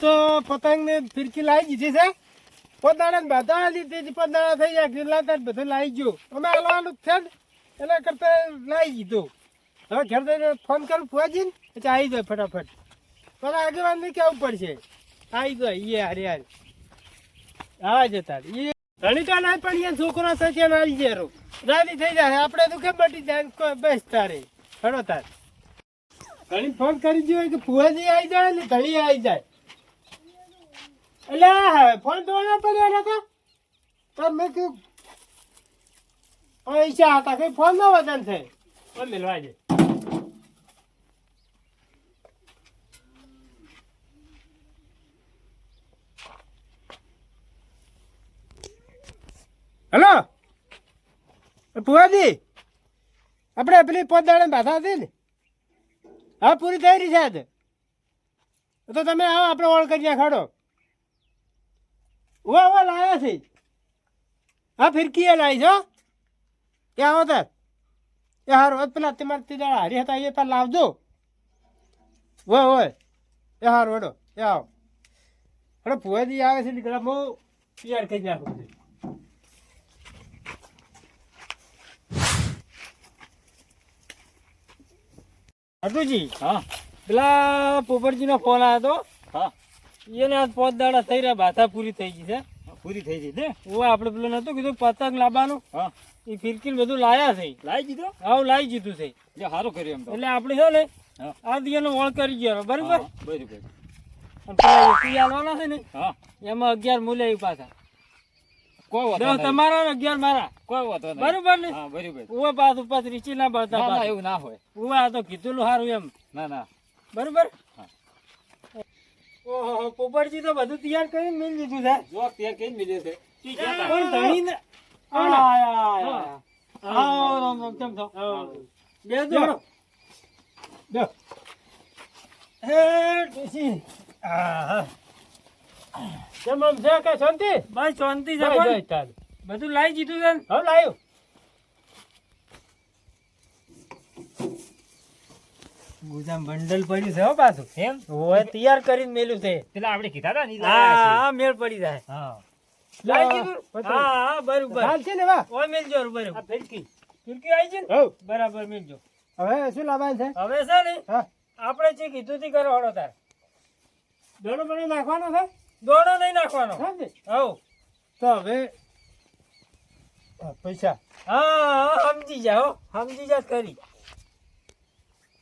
તો પતંગ ને ફિરકી લાવી દીધી છે. પદાડા ને બધા લીધી પદાડા થઈ જાય કેટલા તાર બધું લાવી ગયો. અમે હાલવાનું છે ને. એના કરતા લાવી દીધો. હવે ઘેર જઈને ફોન કરું ફુવાજીને એટલે આવી જાય ફટાફટ. પણ આગેવાન ને કેવું પડશે? આવી જાય. ઈ હારે હારે. આવા જતા ઈ રણિકા ના પણ એ છોકરો થશે ને, આવી જાય. રાજી થઈ જાય. આપણે તો કેમ બટી જાય બેસ તારે. હડો તાર. ઘણી ફોન કરી દો કે ફુવાજી આવી જાય ને? ઘણી આવી જાય. એટલે ફોન ના પડ્યો નતો તો મેં કીધું, પૈસા હતા, કઈ ફોન નો વજન છે ફોન મેળવા દે હેલો? પુવાજી, આપણે પેલી પોદાડે ભાષા હતી ને? હા, પૂરી થઈ રહી છે તો તમે આવો, આપણે ઓળ કરી ખાડો ઓ ઓ લાયા છે. હા ફિરકી એ લાવી છો? એ આવો તાર એ હારું પેલા તમારે તે દાડા હારી હતા એ પેલા લાવજો. હોય હોય એ હારો હેડો. એ આવો. હેડો ભુવાજી આવે છે નીકળ્યા બહુ તૈયાર થઈ નાખું છું હટુજી હા. પેલા પોપટજીનો ફોન આવ્યો હા. હતો એને આજ પાંચ દાડા થઈ રહ્યા ભાથા પૂરી થઈ ગઈ છે. પૂરી થઈ ગઈ ને? ઓ આપણે પેલું નતું કીધું પતંગ લાવવાનું. હા. એ ફિરકીન બધું લાયા છે. લાવી દીધો? આવું લાવી દીધું છે. જે સારું કર્યું એમ એટલે આપણે છે ને આ દિયાનો વળ કરી ગયો બરાબર? બરાબર બરોબર. અને પેલા એસી આલવાના છે ને હા. એમાં અગિયાર મૂલ્ય પાછા. કોઈ વાતો તમારા અગિયાર મારા. કોઈ વાતો બરોબર ને? હા બરોબર. ઉવા પાછું પાછું રીચી ના બળતા ના ના પાછું. એવું ના હોય. ઉવા તો કીધું સારું એમ. ના ના. બરોબર? હા. ઓહો પોપટજી તો બધું તૈયાર કરીને મેળ દીધું છે જો તૈયાર કઈ મિલે છે. પણ ધણી ને આયા, આયા. આવો, રામ, રામ, કેમ છો? બેસજો. બેસો. હે, ડોશી. આહા. કેમ આમ છે કે શાંતિ ભાઈ શાંતિ છે. બધું લાવી દીધું છે હવે લાયો ગુજામ બંડલ પડ્યું છે હો પાછું. એમ? હોય તૈયાર કરીને મેલ્યું છે. પેલા આપણે કીધા હતા ને હા હા મેળ પડી જાય. હા. હા હા બરોબર. હાલ છે ને વા ઓય મેલજો બરોબર આ ફિરકી. ફિરકી આવી છે ને? બરાબર મેલજો હવે શું લાવવાનું છે? હવે છે ને હા. આપણે જે કીધું તી કરો હળો તાર. દોડો બડો નાખવાનો છે? દોડો નહીં નાખવાનો? હવ. તો હવે પૈસા. હા સમજી જાઓ હો. સમજી જા ખરી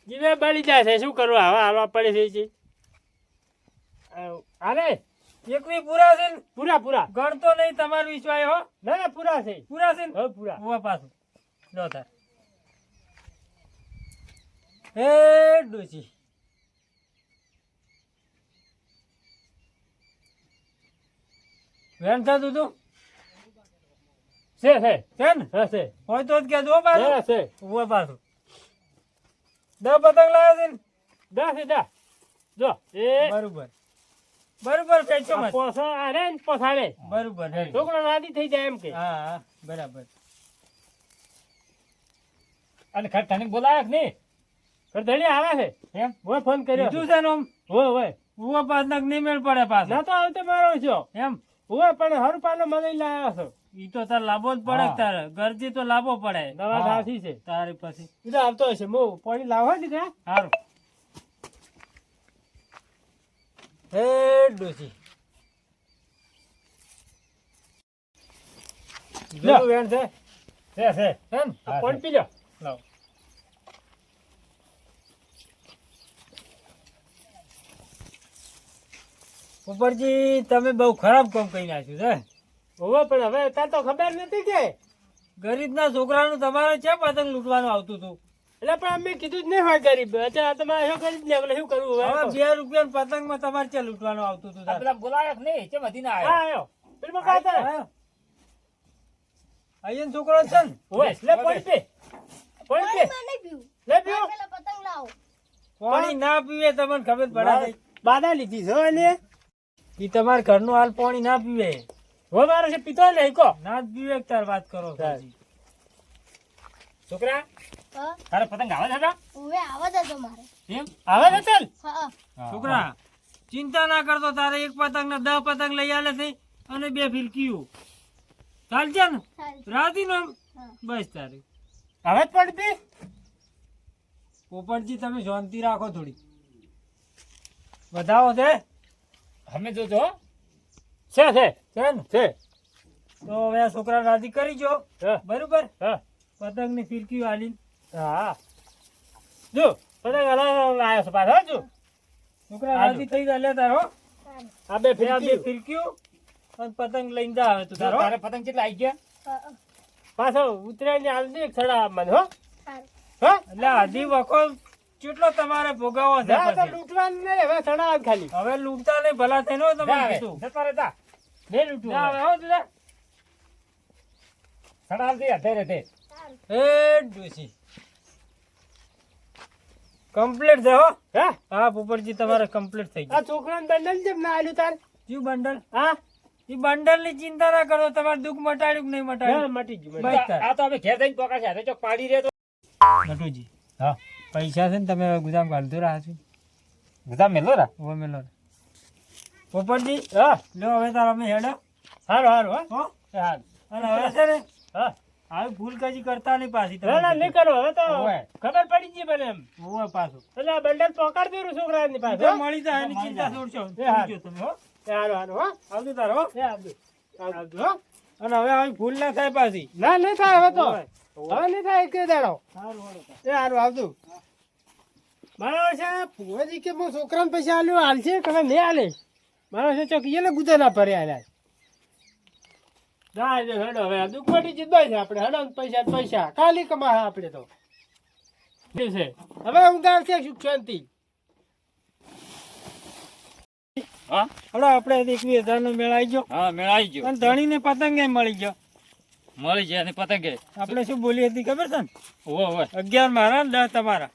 જીવે બળી જાય છે શું કરવું હવે હાલવા પડે છે. અરે એકવી પૂરા છે પૂરા પૂરા. ગણતો નહીં તમારું વિશ્વાસ હો? ના ના પૂરા છે. પૂરા છે હવે પૂરા. ઉવા પાછું. લો તાર હે ડોસી વેણ થતું તું છે છે. છે ને? હા હોય તો જ કહેજો પાછું. છે ઉવા પાછું. દસ પતંગ લાવ્યા છે ને? દા દસ જો એ બરોબર. બરોબર કહેશો મત પોસા આરે ને પોસાડે બરોબર છોકરો રાજી થઈ જાય એમ કે. હા હા બરાબર. અને ખરતાને બોલાયા કે નહીં? પણ આવે છે? એમ? હું ફોન કર્યો. તું છે નોમ હોય હોય. ઉવા નક નહીં મેળ પડે પાછો? ના તો આવતો મારો છો. એમ? હોય પણ હર પાનો મને લાવ્યો છો. ઈ તો તાર લાભો જ પડે. તારે. ગરજી તો લાભો પડે. દવા હા. છે. તારી પછી. ઈ તો આવતો હશે. મો પાણી લાવો ને ત્યાં સારું હે ડોસી જો વેણ છે? છે છે. એમ પાણી પી લો. લાવ ઉપરજી તમે બહુ ખરાબ કામ કરી નાખ્યું છે હોવે પણ હવે અત્યારે તો ખબર નથી કે ગરીબના છોકરાનું તમારે છે પતંગ લૂંટવાનું આવતું હતું? એટલે પણ અમે કીધું જ નહીં હોય ગરીબ. અત્યારે તમારે શું કરી જ એટલે શું કરવું હવે? બે રૂપિયા પતંગમાં તમારે ક્યાં લૂંટવાનું આવતું હતું? પેલા બોલાયા નહીં? કેમ હતી ના આવ્યો. પેલું કાતા અહીંયા છોકરો છે ને? હોવે લે પાણી પી. લે પીઓ. પતંગ લાવો. પાણી ના પીવે તમને ખબર પડે બાદા લીધી છો એટલે ઈ તમારે ઘરનું હાલ પાણી ના પીવે. મારે છે પીતો નહીં કો ના વિવેક તાર વાત કરો. છોકરા તારે પતંગ આવે છે ઓવે આવે છે તો મારે. એમ? આવે છે ચાલ છોકરા ચિંતા ના કરતો તારે એક પતંગ ને દસ પતંગ લઈ આલે છે અને બે ફિરકીઓ ચાલશે ને. રાતી નો. બસ તારે. હવે જ પડતી? પોપટજી તમે શાંતિ રાખો થોડી. વધાવો છે? અમે જોજો છે છે. છે ને છે. તો હવે આ છોકરા રાજી કરી જો. હા, બરોબર? હા. પતંગની ફિરકી વાલી હા. જો પતંગ હલાવ આવ્યો છે પાછો જો. છોકરા રાજી થઈ ગયા તારો આ બે ફિરકી ફિરકીઓ. અને પતંગ લઈને જા આવે તું તારો તારે પતંગ કેટલા આવી ગયા? પાછો ઉતરાયણ હાલ દે એક સડા મને હો. હા. એટલે આધી વખો કેટલો તમારે ભોગાવો છે ના તો લૂંટવાનું નહીં હવે છડા ખાલી. હવે લૂંટતા નહીં ભલા થઈને તમે કીધું જતા રહે જા. બે લૂંટવું હવે હવે. હો તું જા. દે, અત્યારે તે. એ ડોશી કમ્પ્લીટ છે હો. હા? હા પોપટજી તમારે કમ્પ્લીટ થઈ આ છોકરાને બંડલ જેમ ના આલ્યું તાર? જીવ બંડલ? હા? એ બંડલની ચિંતા ના કરો તમારે દુઃખ મટાડ્યું નહીં મટાડ્યું? મટી ગયું. આ તો અમે ઘેર જઈને પકડશે. આ ચોક પાડી રહે તો. નટુજી હા. પૈસા છે ને તમે હવે ગુદામ કાઢતો રહ્યા છો. ગુદામ મેલો રા? મેલો પોપટજી હા લો હવે તાર અમે હેડો. સારું સારું હા. હો. હારું. અને હવે છે ને હા. આવી ભૂલ કજી કરતા નહીં પાછી ના ના નહીં કરો હવે તો ખબર પડી ગઈ મને એમ. હોવે પાછું. એટલે આ બંડલ પોકાડ દેરું છોકરાની પાસે મળી જાય એની ચિંતા. છોડશો. તમે હો. સારું સારું હો. આવજો તારો હો. એ આવજો. આવજો હો. અને હવે આવી ભૂલ ના થાય પાછી. ના નહીં થાય હવે તો. હવે નહીં થાય કે દાડો. સારું એ સારું આવજો. બરાબર છે. ભુવાજી કે હું છોકરાને પૈસા આલ્યો હાલશે કે હવે નહીં હાલે મારા છે ચોકી એટલે ગુદા ના ભરે હાલ્યા ના હેડો હવે. આ દુઃખ છે આપણે. હેડો પૈસા પૈસા. કાલી કમા આપણે તો. શું છે. હવે હું ગાવ છે? સુખ શાંતિ. હા? હડો આપણે એકવીસ હજાર નો મેળ આવી ગયો. હા મેળ આવી ગયો. અને ધણીને પતંગ એ મળી ગયો. મળી જાય પતંગે. આપણે શું બોલી હતી ખબર છે ને? ઓવે. અગિયાર મારા ને દસ તમારા.